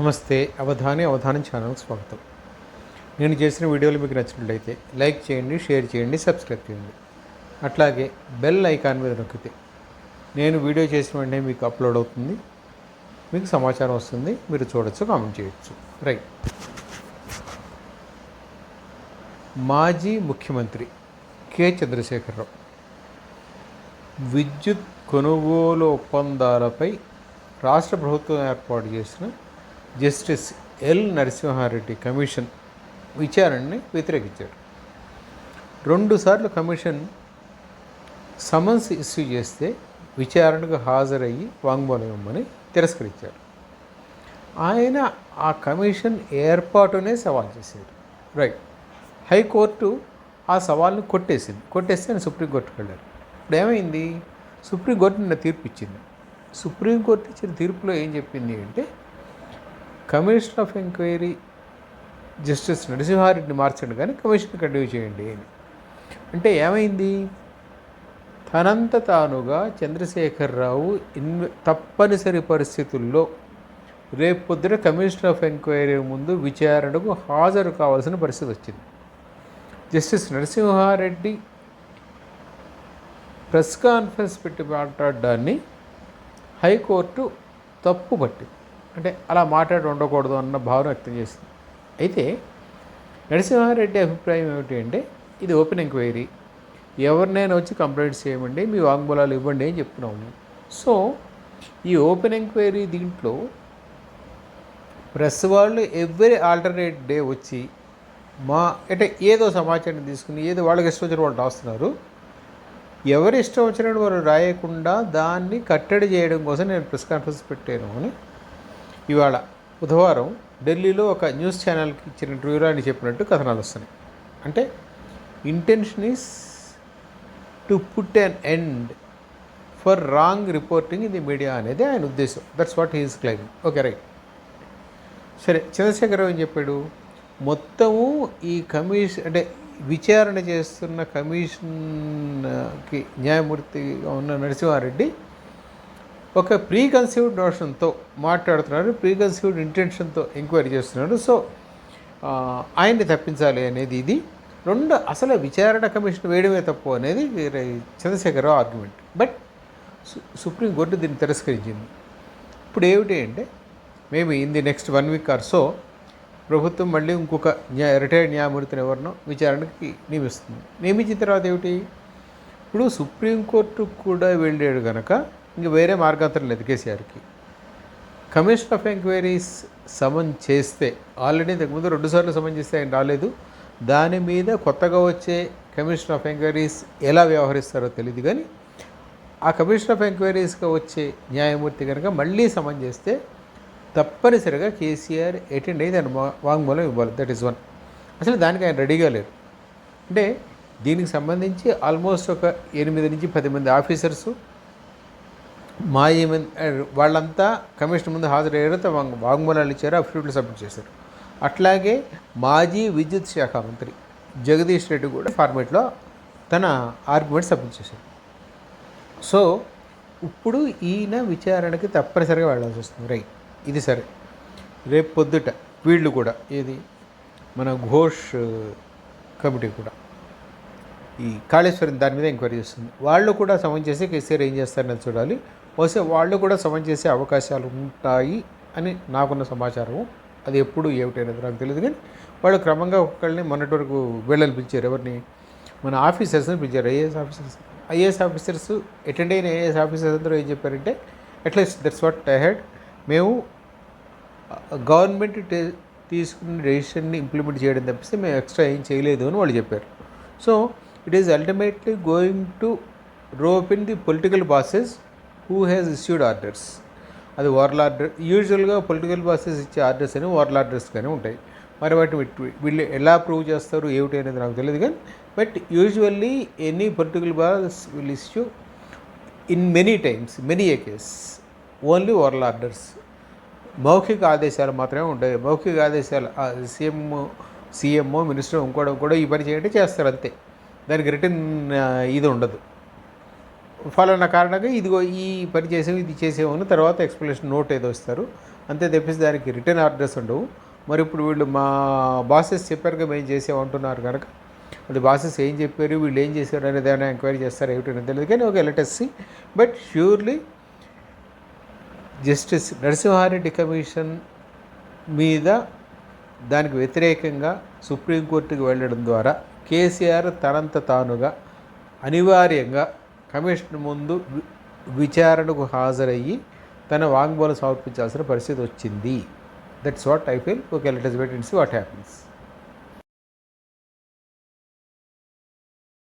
నమస్తే అవధాని అవధానం ఛానల్కి స్వాగతం. నేను చేసిన వీడియోలు మీకు నచ్చినట్లయితే లైక్ చేయండి షేర్ చేయండి సబ్స్క్రైబ్ చేయండి. అట్లాగే బెల్ ఐకాన్ మీద నొక్కితే నేను వీడియో చేసిన వెంటనే మీకు అప్లోడ్ అవుతుంది మీకు సమాచారం వస్తుంది మీరు చూడొచ్చు కామెంట్ చేయొచ్చు. రైట్. మాజీ ముఖ్యమంత్రి కె. చంద్రశేఖరరావు విద్యుత్ కొనుగోలు ఒప్పందాలపై రాష్ట్ర ప్రభుత్వం ఏర్పాటు చేసిన జస్టిస్ ఎల్ నరసింహారెడ్డి కమిషన్ విచారణని వ్యతిరేకించారు రెండుసార్లు కమిషన్ సమన్స్ ఇష్యూ చేస్తే విచారణకు హాజరయ్యి వాంగ్మూలం ఇవ్వమని తిరస్కరించారు ఆయన ఆ కమిషన్ ఏర్పాటునే సవాల్ చేశారు. రైట్. హైకోర్టు ఆ సవాల్ని కొట్టేసింది. కొట్టేస్తే ఆయన సుప్రీంకోర్టుకు వెళ్ళారు. ఇప్పుడు ఏమైంది? సుప్రీంకోర్టు నిన్న తీర్పు ఇచ్చింది. సుప్రీంకోర్టు ఇచ్చిన తీర్పులో ఏం చెప్పింది అంటే కమిషన్ ఆఫ్ ఎంక్వైరీ జస్టిస్ నరసింహారెడ్డిని మార్చండి కానీ కమిషన్ కంటిన్యూ చేయండి అని. అంటే ఏమైంది? తనంత తానుగా చంద్రశేఖరరావు ఇన్ తప్పనిసరి పరిస్థితుల్లో రేపు పొద్దున కమిషన్ ఆఫ్ ఎంక్వైరీ ముందు విచారణకు హాజరు కావాల్సిన పరిస్థితి వచ్చింది. జస్టిస్ నరసింహారెడ్డి ప్రెస్ కాన్ఫరెన్స్ పెట్టి మాట్లాడడాన్ని హైకోర్టు తప్పు పట్టింది అంటే అలా మాట్లాడి ఉండకూడదు అన్న భావన వ్యక్తం చేసింది. అయితే నరసింహారెడ్డి అభిప్రాయం ఏమిటి అంటే ఇది ఓపెన్ ఎంక్వైరీ. ఎవరినైనా వచ్చి కంప్లైంట్స్ చేయమండి మీ వాంగ్మూలాలు ఇవ్వండి అని చెప్తున్నాము. సో ఈ ఓపెన్ ఎంక్వైరీ దీంట్లో ప్రెస్ వాళ్ళు ఎవ్రీ ఆల్టర్నేట్ డే వచ్చి మా అంటే ఏదో సమాచారం తీసుకుని ఏదో వాళ్ళకి ఇష్టం వచ్చిన వాళ్ళు రాస్తున్నారు. ఎవరి ఇష్టం వచ్చినట్టు వారు రాయకుండా దాన్ని కట్టడి చేయడం కోసం నేను ప్రెస్ కాన్ఫరెన్స్ పెట్టాను అని ఇవాళ బుధవారం ఢిల్లీలో ఒక న్యూస్ ఛానల్కి ఇచ్చిన ఇంటర్వ్యూలో ఆయన చెప్పినట్టు కథనాలు వస్తున్నాయి. అంటే intention is to put an end for wrong reporting in the media అనేది ఆయన ఉద్దేశం. That's what he is claiming okay right సరే చంద్రశేఖరరావు ఏం చెప్పాడు? మొత్తము ఈ కమిషన్ అంటే విచారణ చేస్తున్న కమిషన్కి న్యాయమూర్తిగా ఉన్న నరసింహారెడ్డి ఒక ప్రీ కన్సీవ్డ్ నోషన్తో మాట్లాడుతున్నారు ప్రీ కన్సీవ్డ్ ఇంటెన్షన్తో ఎంక్వైరీ చేస్తున్నారు సో ఆయన్ని తప్పించాలి అనేది ఇది. రెండు అసలు విచారణ కమిషన్ వేయడమే తప్పు అనేది చంద్రశేఖరరావు ఆర్గ్యుమెంట్ బట్ సు- సుప్రీంకోర్టు దీన్ని తిరస్కరించింది. ఇప్పుడు ఏమిటి అంటే మేము in the next one week or so ప్రభుత్వం మళ్ళీ ఇంకొక న్యాయ రిటైర్డ్ న్యాయమూర్తిని ఎవరినో విచారణకి నియమిస్తుంది. నియమించిన తర్వాత ఏమిటి? ఇప్పుడు సుప్రీంకోర్టు కూడా వెళ్ళాడు కనుక ఇంక వేరే మార్గాంతరం లేదు కేసీఆర్కి. కమిషన్ ఆఫ్ ఎంక్వైరీస్ సమన్ చేస్తే ఆల్రెడీ ఇంతకుముందు రెండుసార్లు సమన్ చేస్తే ఆయన రాలేదు. దాని మీద కొత్తగా వచ్చే కమిషన్ ఆఫ్ ఎంక్వైరీస్ ఎలా వ్యవహరిస్తారో తెలియదు కానీ ఆ కమిషన్ ఆఫ్ ఎంక్వైరీస్గా వచ్చే న్యాయమూర్తి కనుక మళ్ళీ సమన్ చేస్తే తప్పనిసరిగా కేసీఆర్ అటెండ్ అయ్యి దాని మా- వాంగ్మూలం ఇవ్వాలి. దట్ ఈస్ వన్ అసలు దానికి ఆయన రెడీగా లేరు. అంటే దీనికి సంబంధించి ఆల్మోస్ట్ ఒక ఎనిమిది నుంచి పది మంది ఆఫీసర్సు మాజీ మంది వాళ్ళంతా కమిషన్ ముందు హాజరయ్యారు తమ వాంగ్- వాంగ్మూలాలు ఇచ్చారు అఫిడవిట్లు సబ్మిట్ చేశారు. అట్లాగే మాజీ విద్యుత్ శాఖ మంత్రి జగదీష్ రెడ్డి కూడా ఫార్మేట్లో తన ఆర్గ్యుమెంట్ సబ్మిట్ చేశారు. సో ఇప్పుడు ఈయన విచారణకి తప్పనిసరిగా వెళ్ళాల్సి వస్తుంది. రైట్ ఇది సరే. రేపు పొద్దుట వీళ్ళు కూడా ఏది? మన ఘోష్ కమిటీ కూడా ఈ కాళేశ్వరం దాని మీద ఎంక్వైరీ చేస్తుంది. వాళ్ళు కూడా సమన్ చేసి కేసీఆర్ ఏం చేస్తారని చూడాలి. బహుశా వాళ్ళు కూడా సమం చేసే అవకాశాలు ఉంటాయి అని నాకున్న సమాచారం అది ఎప్పుడు ఏమిటనేది నాకు తెలియదు కానీ వాళ్ళు క్రమంగా ఒక్కళ్ళని మొన్నటి వరకు వీళ్ళని పిలిచారు. ఎవరిని? మన ఆఫీసర్స్ని పిలిచారు. IAS officers. IAS officers attend అయిన ఐఏఎస్ ఆఫీసర్స్ అందరూ ఏం చెప్పారంటే at least that's what I heard మేము గవర్నమెంట్ తీసుకున్న డెసిషన్ని ఇంప్లిమెంట్ చేయడం తప్పిస్తే మేము ఎక్స్ట్రా ఏం చేయలేదు అని వాళ్ళు చెప్పారు. So it is ultimately going to rope in the political bosses who has issued orders అది వార్ల్ ఆర్డర్ యూజువల్గా పొలిటికల్ బాసెస్ ఇచ్చే ఆర్డర్స్ అని ఆర్డర్స్ కానీ ఉంటాయి. మరి వాటిని వీటి- వీళ్ళు ఎలా ప్రూవ్ చేస్తారు? ఏమిటి అనేది నాకు తెలియదు కానీ but usually any political boss will issue in many times many a case only oral orders మౌఖిక ఆదేశాలు మాత్రమే ఉంటాయి. మౌఖిక ఆదేశాలు సీఎం సీఎంఓ మినిస్టర్ ఇంకోటి కూడా ఈ పని చేయండి చేస్తారు అంతే. దానికి రిటర్న్ ఇది ఉండదు. ఫలానా కారణంగా ఇదిగో ఈ పని చేసాము ఇది చేసాము అని తర్వాత ఎక్స్ప్లెనేషన్ నోట్ ఏదో ఇస్తారు. అంతే తెప్పిస్తే దానికి రిటర్న్ ఆర్డర్స్ ఉండవు. మరి ఇప్పుడు వీళ్ళు మా బాసెస్ చెప్పారుగా మేము చేసామంటున్నారు కనుక. అది బాసెస్ ఏం చెప్పారు వీళ్ళు ఏం చేశారు అనేది ఏమైనా ఎంక్వైరీ చేస్తారు ఏమిటో తెలియదు. కానీ ఒక లెటెస్సి but surely justice Narasimha Reddy commission మీద దానికి వ్యతిరేకంగా సుప్రీంకోర్టుకు వెళ్ళడం ద్వారా కేసీఆర్ తనంత తానుగా అనివార్యంగా కమిషన్ ముందు విచారణకు హాజరయ్యి తన వాంగ్మూలం సమర్పించాల్సిన పరిస్థితి వచ్చింది. That's what I feel okay let us wait and see what happens